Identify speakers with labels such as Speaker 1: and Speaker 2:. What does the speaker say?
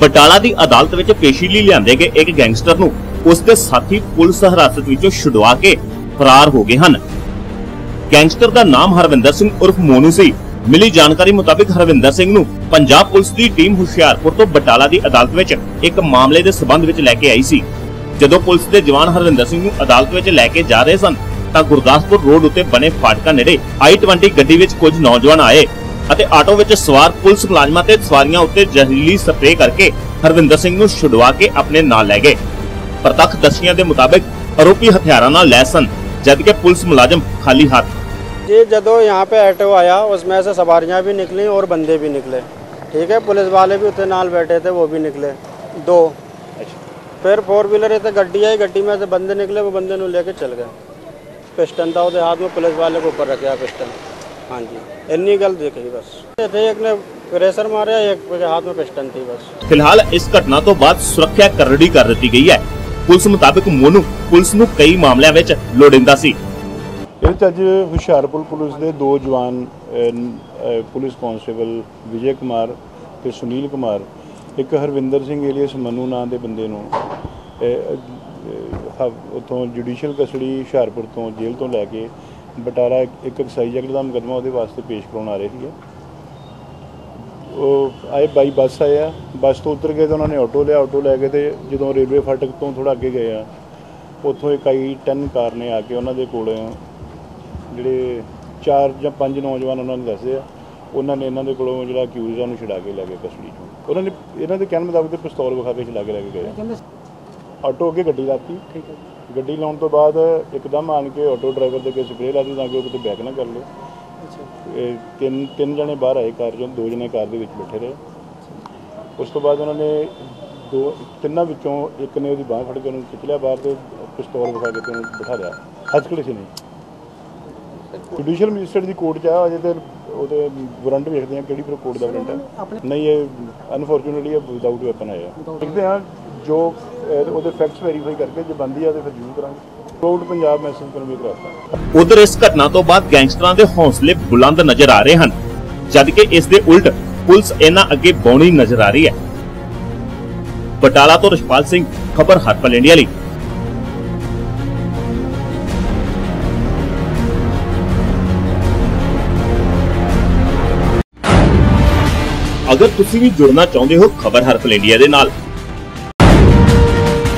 Speaker 1: ਬਟਾਲਾ ਦੀ ਅਦਾਲਤ ਵਿੱਚ ਪੇਸ਼ੀ ਲਈ ਲਿਆਂਦੇ ਗਏ ਇੱਕ ਗੈਂਗਸਟਰ ਨੂੰ ਉਸ ਦੇ ਸਾਥੀ ਪੁਲਿਸ ਹਿਰਾਸਤ ਵਿੱਚੋਂ ਛੁਡਵਾ ਕੇ ਫਰਾਰ ਹੋ ਗਏ ਹਨ। ਗੈਂਗਸਟਰ ਦਾ ਨਾਮ ਹਰਵਿੰਦਰ ਸਿੰਘ ਉਰਫ ਮੋਨੂ ਸੀ। ਮਿਲੀ ਜਾਣਕਾਰੀ ਮੁਤਾਬਿਕ ਹਰਵਿੰਦਰ ਸਿੰਘ ਨੂੰ ਪੰਜਾਬ ਪੁਲਿਸ ਦੀ ਟੀਮ ਹੁਸ਼ਿਆਰਪੁਰ ਤੋਂ ਬਟਾਲਾ ਦੀ ਅਦਾਲਤ ਵਿੱਚ ਇੱਕ ਮਾਮਲੇ ਦੇ ਸਬੰਧ ਵਿੱਚ ਲੈ ਕੇ ਆਈ ਸੀ। ਜਦੋਂ ਪੁਲਿਸ ਦੇ ਜਵਾਨ ਹਰਵਿੰਦਰ ਸਿੰਘ ਨੂੰ ਅਦਾਲਤ ਵਿੱਚ ਲੈ ਕੇ ਜਾ ਰਹੇ ਸਨ, ਤਾਂ ਗੁਰਦਾਸਪੁਰ ਰੋਡ ਉੱਤੇ ਬਣੇ ਫਾਟਕਾ ਨੇੜੇ i20 ਗੱਡੀ ਵਿੱਚ ਕੁਝ ਨੌਜਵਾਨ ਆਏ। ਅਤੇ ਆਟੋ ਵਿੱਚ ਸਵਾਰ ਪੁਲਿਸ ਮੁਲਾਜ਼ਮਾਂ ਤੇ ਸਵਾਰੀਆਂ ਉੱਤੇ ਜ਼ਹਿਰੀਲੀ ਸਪਰੇਅ ਕਰਕੇ ਹਰਵਿੰਦਰ ਸਿੰਘ ਨੂੰ ਛੁਡਵਾ ਕੇ ਆਪਣੇ ਨਾਲ ਲੈ ਗਏ ਪ੍ਰਤੱਖ ਦਰਸ਼ੀਆਂ ਦੇ ਮੁਤਾਬਿਕ ਆਰੋਪੀ ਹਥਿਆਰਾਂ ਨਾਲ ਲੈਸ ਸਨ ਜਦਕਿ ਪੁਲਿਸ ਮੁਲਾਜ਼ਮ ਖਾਲੀ ਹੱਥ
Speaker 2: जी जदों यहाँ पे ऑटो आया उसमें से सवारियाँ भी निकली और बंदे भी निकले ठीक है पुलिस वाले भी उतने नाल बैठे थे वो भी निकले दो फिर फोर व्हीलर इतने गड्डी आई गड्डी में से बंदे निकले वो बंदे ਨੂੰ लेके चल गए पिस्टन था ਉਹਦੇ हाथ में पुलिस वाले को ऊपर रखा पिस्टन ਹਾਂਜੀ। ਇੰਨੀ ਗੱਲ ਦੇਖੀ ਬਸ। ਇੱਥੇ ਇੱਕ ਨੇ ਪ੍ਰੈਸ਼ਰ ਮਾਰਿਆ ਇੱਕ ਦੇ ਹੱਥ ਵਿੱਚ ਪਿਸਟਨ ਸੀ ਬਸ।
Speaker 1: ਫਿਲਹਾਲ ਇਸ ਘਟਨਾ ਤੋਂ ਬਾਅਦ ਸੁਰੱਖਿਆ ਕਰੜੀ ਕਰ ਦਿੱਤੀ ਗਈ ਹੈ। ਪੁਲਿਸ ਮੁਤਾਬਕ ਮੋਨੂ ਪੁਲਿਸ ਨੂੰ ਕਈ ਮਾਮਲਿਆਂ ਵਿੱਚ ਲੋੜਿੰਦਾ ਸੀ।
Speaker 3: ਇਹ ਤਾਂ ਅੱਜ ਹੁਸ਼ਿਆਰਪੁਰ ਪੁਲਿਸ ਦੇ ਦੋ ਜਵਾਨ ਪੁਲਿਸ ਕਾਂਸਟੇਬਲ ਵਿਜੇ ਕੁਮਾਰ ਤੇ ਸੁਨੀਲ ਕੁਮਾਰ ਇੱਕ ਹਰਵਿੰਦਰ ਸਿੰਘ ਏਲੀਅਸ ਮਨੂ ਨਾਂ ਦੇ ਬੰਦੇ ਨੂੰ ਉਥੋਂ ਜੁਡੀਸ਼ੀਅਲ ਕਸਟਡੀ ਹੁਸ਼ਿਆਰਪੁਰ ਤੋਂ ਜੇਲ੍ਹ ਤੋਂ ਲੈ ਕੇ ਬਟਾਲਾ ਇੱਕ ਇੱਕ ਐਕਸਾਈਜ਼ ਐਕਟ ਦਾ ਮੁਕੱਦਮਾ ਉਹਦੇ ਵਾਸਤੇ ਪੇਸ਼ ਕਰਾਉਣ ਆ ਰਹੀ ਹੈ। ਉਹ ਆਏ ਬਾਈ ਬੱਸ ਆਏ ਆ, ਬੱਸ ਤੋਂ ਉਤਰ ਗਏ ਤਾਂ ਉਹਨਾਂ ਨੇ ਆਟੋ ਲਿਆ, ਆਟੋ ਲੈ ਕੇ ਤੇ ਜਦੋਂ ਰੇਲਵੇ ਫਾਟਕ ਤੋਂ ਥੋੜਾ ਅੱਗੇ ਗਏ ਆ, ਉੱਥੋਂ ਇੱਕ ਆਈ 10 ਕਾਰ ਨੇ ਆ ਕੇ ਉਹਨਾਂ ਦੇ ਕੋਲ, ਜਿਹੜੇ ਚਾਰ ਜਾਂ ਪੰਜ ਨੌਜਵਾਨ ਉਹਨਾਂ ਨੇ ਦੱਸੇ ਆ, ਉਹਨਾਂ ਨੇ ਇਹਨਾਂ ਦੇ ਕੋਲੋਂ ਜਿਹੜਾ ਅਕਿਊਜ਼ ਆ, ਉਹਨੂੰ ਛੁਡਾ ਕੇ ਲੈ ਗਏ ਕਸਟਡੀ ਚੋਂ। ਉਹਨਾਂ ਨੇ ਇਹਨਾਂ ਦੇ ਕਹਿਣ ਮੁਤਾਬਕ ਤੇ ਪਿਸਤੌਲ ਵਿਖਾ ਕੇ ਛਡਾ ਕੇ ਲੈ ਕੇ ਗਏ ਆਟੋ ਅੱਗੇ ਗੱਡੀ ਲਾਤੀ। ਠੀਕ ਹੈ। ਗੱਡੀ ਲਾਉਣ ਤੋਂ ਬਾਅਦ ਇੱਕਦਮ ਆਣ ਕੇ ਆਟੋ ਡਰਾਈਵਰ ਦੇ ਕੇ ਸਪਰੇਅ ਲਾ ਦਿੱਤੀ ਤਾਂ ਕਿ ਉਹ ਕਿਤੇ ਬੈਕ ਨਾ ਕਰ ਲੇ ਇਹ ਤਿੰਨ ਤਿੰਨ ਜਣੇ ਬਾਹਰ ਆਏ ਕਾਰ ਚੋਂ ਦੋ ਜਣੇ ਕਾਰ ਦੇ ਵਿੱਚ ਬੈਠੇ ਰਹੇ। ਉਸ ਤੋਂ ਬਾਅਦ ਉਹਨਾਂ ਨੇ ਦੋ ਤਿੰਨਾਂ ਵਿੱਚੋਂ ਇੱਕ ਨੇ ਉਹਦੀ ਬਾਹ ਫੜ ਕੇ ਉਹਨੂੰ ਖਿੱਚ ਲਿਆ ਬਾਹਰ ਤੇ ਪਿਸਤੌਲ ਵਿਖਾ ਕੇ ਉਹਨੂੰ ਬਿਠਾ ਲਿਆ। ਹੱਥਕੜੀ ਸੀ ਨਹੀਂ। ਜੁਡੀਸ਼ੀਅਲ ਮੈਜਿਸਟਰੇਟ ਦੀ ਕੋਰਟ 'ਚ ਆ ਅਜੇ ਤੇ ਉਹਦੇ ਵਾਰੰਟ ਵੇਖਦੇ ਆ ਕਿਹੜੀ ਫਿਰ ਕੋਰਟ ਦਾ ਵਾਰੰਟ ਹੈ ਨਹੀਂ ਇਹ ਅਨਫੋਰਚੂਨਟਲੀ ਇਹ ਵਿਦਆਊਟ ਵੈਪਨ ਆਇਆ। ਦੇਖਦੇ ਆ ਜੋ ਉਹਦੇ ਫੈਕਟਸ ਵੈਰੀਫਾਈ ਕਰਕੇ ਜੇ ਬੰਦੀ ਆ ਤੇ ਫਿਰ ਜ਼ਰੂਰ ਕਰਾਂਗੇ। ਕੋਰਟ ਪੰਜਾਬ ਮੈਸੇਜ ਕਰਨ ਵੀ ਕਰਾਤਾ।
Speaker 1: ਉਧਰ ਇਸ ਘਟਨਾ ਤੋਂ ਬਾਅਦ ਗੈਂਗਸਟਰਾਂ ਦੇ ਹੌਸਲੇ ਬੁਲੰਦ ਨਜ਼ਰ ਆ ਰਹੇ ਹਨ, ਜਦਕਿ ਇਸ ਦੇ ਉਲਟ ਪੁਲਿਸ ਇਹਨਾਂ ਅੱਗੇ ਬੌਣੀ ਨਜ਼ਰ ਆ ਰਹੀ ਹੈ। ਬਟਾਲਾ ਤੋਂ ਰਸ਼ਪਾਲ ਸਿੰਘ, ਖਬਰ ਹਰਪਲ ਇੰਡੀਆ ਲਈ। ਅਗਰ ਤੁਸੀਂ ਵੀ ਜੁੜਨਾ ਚਾਹੁੰਦੇ ਹੋ, ਖਬਰ ਹਰਪਲ ਇੰਡੀਆ ਦੇ ਨਾਲ।